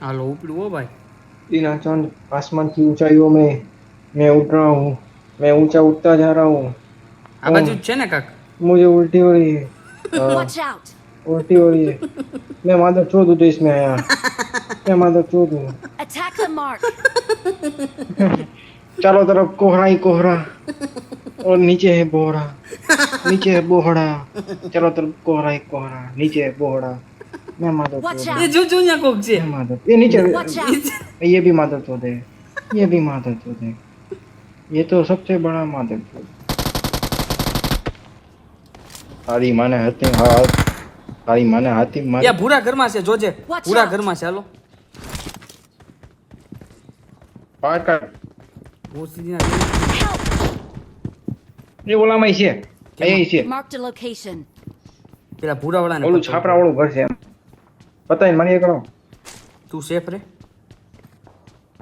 હાલો ઉપડું હો ભાઈ बिना चांद आसमान की ऊंचाइयों में मैं उड़ रहा हूँ मैं ऊंचा उठता जा रहा हूँ આ બાજુ જ છે ને કાક मुझे उल्टी हो रही है हाँ, Watch out! उल्टी हो रही है मैं माधव चोद हूँ तो इसमें आया मैं माधव चोद हूँ Attack the mark! चारों तरफ कोहरा ही कोहरा और नीचे है बोहरा नीचे है बोहड़ा चारों तरफ कोहरा ही कोहरा नीचे है बोहड़ा मैं माधव Watch चोद out! એ જો જો અહીંયા કોક છે मैं माधव ये नीचे Watch out! ये भी माधव चौध है ये भी माधव चौध है ये तो सबसे बड़ा माधव चौध તારી માને હતી હા તારી માને હાથી મારે યા ભૂરા ઘરમાં છે જોજે Watch ભૂરા out. ઘરમાં છે હાલો પાડ કાઢ બહુ સીધી ના Help! એ ઓલામાં છે અહીં છે Marked a location. પેલા ભૂરા વાળાને ઓલું પકડ. છાપરા વાળું ઘર છે એમ પતાઈને મને એ કરો. તું સેફ રે?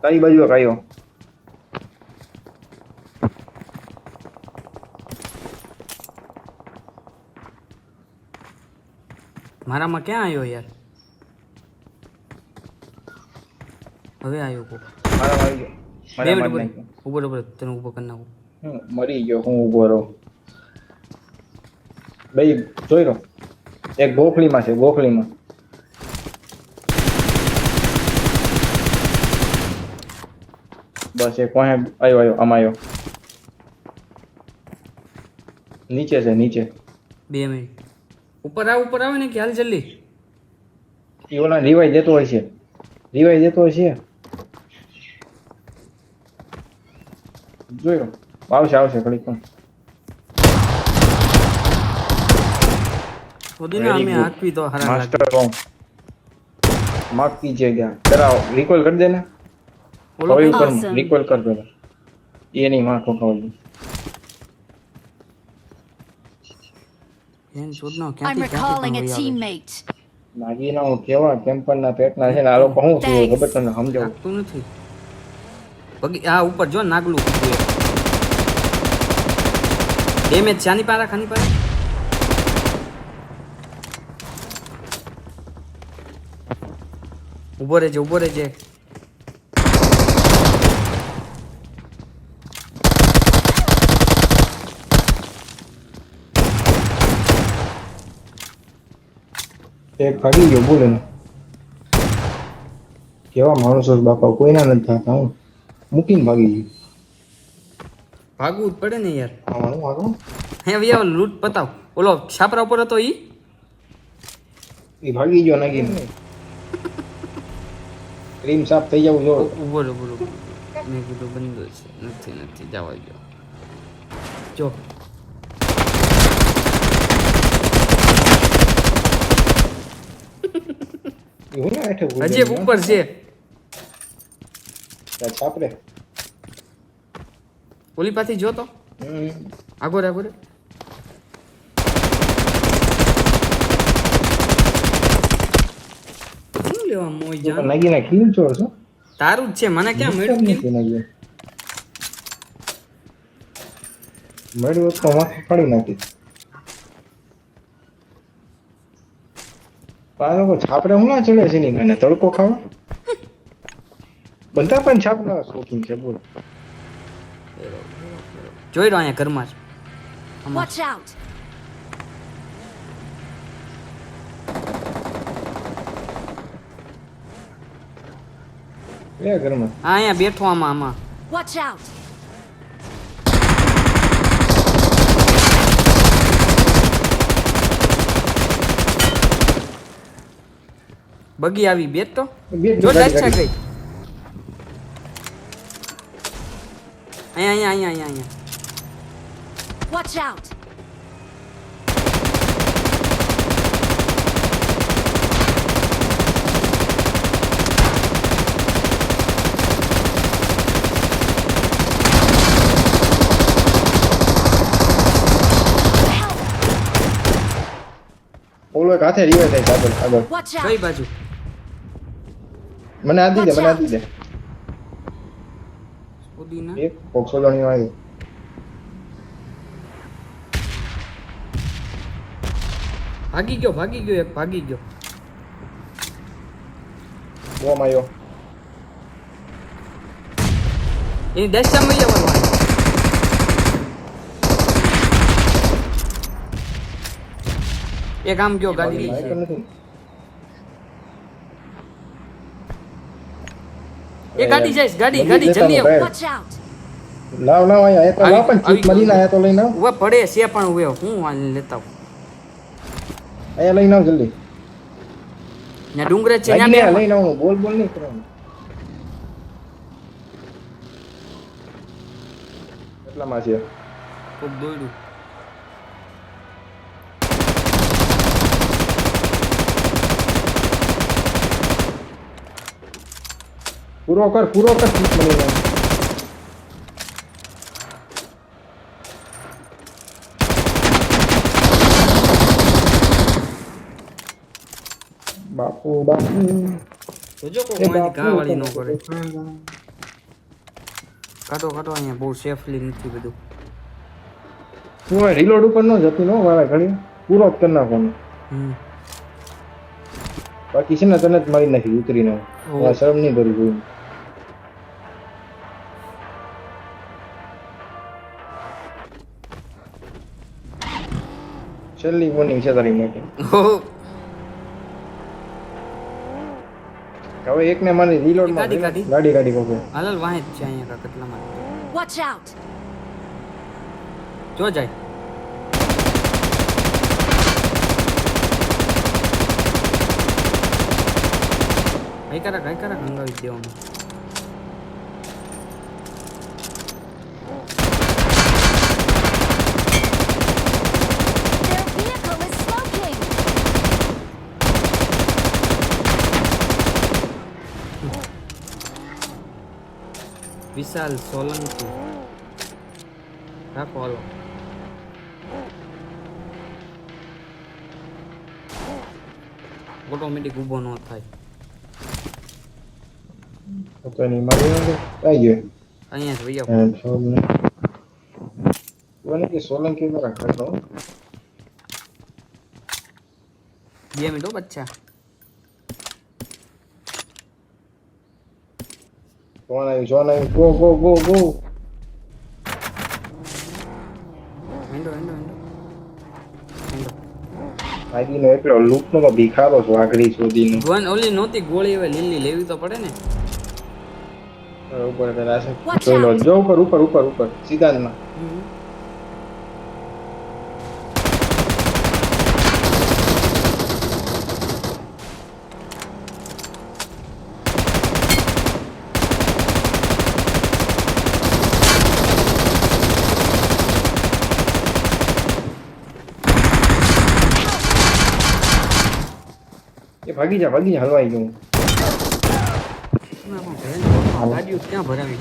તારી બાજુ કાયો મારામાં ક્યાં આવ્યો યાર? હવે આવ્યો કો મારા આવી ગયો. બે મિનિટ ઊભો ઊભો ઊભો તને ઊભો કરી નાખું. હું મરી ગયો હું ઊભો રહું. ભાઈ જોઈ રહો એક ગોખલીમાં છે ગોખલીમાં. બસ એ કોહે આવ્યો આવ્યો આમાં આવ્યો નીચે છે નીચે. બે મિનિટ ઉપર આવ ઉપર આવે ને કે હાલ જલ્દી. એ ઓલા રિવાઈ દેતો હોય છે. રિવાઈ દેતો હોય છે. જોયો. આવશે આવશે ઘડીક પણ. ખોદીને અમે. હાંકવી તો હરા માસ્ટર લાગે. માકી માફ કીજે ગયા કરાવો. રિકોલ કરી દે ને ઓલો હવે કઈ- ઉપર Awesome. રિકોલ કર પેલા એની માં ઠોકાવલી એન શોધનો I'm ક્યાંથી recalling a ક્યાંથી પણ વળી આવે. teammate. નાગીના હું કેવા કેમ્પરના પેટના છે ને આ લોકો શું થયું ખબર તમને સમજાવું લાગતું નથી પગી આ ઉપર જો નાગલું ડેમેજ છે આની પારા ખાની પારા ઊભો રહેજે ઊભો રહેજે એક ભાગી ગયો બોલે કેવા માણસો બાપા કોઈના નથી થતા હું મૂકીને ભાગી ગયું. ભાગવું જ પડે ને યાર. આવાનું આગળ? હે ઓલો લૂંટ પતાવ. ઓલો છાપરા ઉપર હતો ઈ? એ ભાગી ગયો નાગીને ક્રીમ સાફ થઈ જવું જો. બોલો બોલો. મેં કીધું બંધ છે. નથી નથી જવા ગયો જો. હજી ને. ઉપર છે. છાપરે ઓલી પાછી જો તો. આગો રે આગો રે. શું લેવા મોય તું લાગી નાગીને ચોર છો? તારું જ છે મને ક્યાં મળ્યું નથી મળ્યું તો નાખી. આ લોકો છાપરે હું ના ચડે છે ને? અને તડકો ખાવા. બધા પણ છાપડા શોખીન છે બોલ. જોઈ રહ્યો અહીંયા ઘરમાં જ. Watch out! એ ઘરમાં. હા અહીંયા બેઠો આમાં આમાં. Watch out! બગી આવી બેઠ તો બે જો ગાડી, લાઈટ ગાડી. ગઈ અહીંયા અહીંયા અહીંયા અહીંયા Watch out! ઓલો એક હાથે રીવે થાય છે આગળ આગળ Watch કઈ out! બાજુ મને આપી દે મને આપી દે. ઓદીના એક પોક્ષોલણી આવ્યો ભાગી ગયો ભાગી ગયો એક ભાગી ગયો. બોમ આવ્યો એની દશામાં વહી જવાનું એક આમ કયો ગાડી. લઈ માઇક છે નથી એ ગાડી જઈશ ગાડી ગાડી જલ્દી! લાવ લાવ અહીંયા એ તો લાવ પણ ચીપ મળી આયા તો લઈને આવ. પડે છે પણ ઉવે હું આ લેતા આવું. અહીંયા લઈને આવ જલ્દી. ને ડુંગરે છે ને લઈને આવ બોલ બોલ નહીં કરવાનું. કેટલામાં છે ખૂબ દોડ્યું. પૂરો કર પૂરો કર ચીપ મરીને બાપુ બાપુ. જોજો ન કરે. કાઢો કાઢો અહીંયા બહુ સેફલી નથી બધું. હું રીલોડ ઉપર ન જતી નો મારા ઘણી પૂરો જ કરી નાખવાનો. બાકી છે ને તને જ મારી નાખી ઉતરીને. શરમ નહીં ભરી જોઈને છેલ્લી વોર્નિંગ છે તારી માટે. ઓહો, હવે એકને મારી રીલોડમાં ગાડી, ગાડી. કોકે. હાલ વાહે જ છે અહીંયા કેટલા માં વોચ આઉટ જો જાય. કઈ કરા કઈ કરા હંગાવી દેવાનું વિશાલ સોલંકી. રાખો હાલો. ઓટોમેટિક ઊભો ન થાય. તો એની મારી આવી ગયો. અહીંયા જ વૈયા. હા, ખબર કે સોલંકી માં રાખતો બે મિનિટ બચ્ચા. કોણ આવ્યું join આવ્યું ગો ગો ગો ગો હેન્ડો હેન્ડો હેન્ડો હેન્ડો આગીનો એકલો લૂપનો તો ભીખારો છો આગળી શોધીને ગન ઓલી નહોતી ગોળી હવે લીલી લેવી તો પડે ને ઉપર પેલા છે જોઈ લો જો ઉપર ઉપર ઉપર ઉપર સીધા ભાગી જા ભાગી જા હલવાઈ ગયું. ક્યાં ભરાવી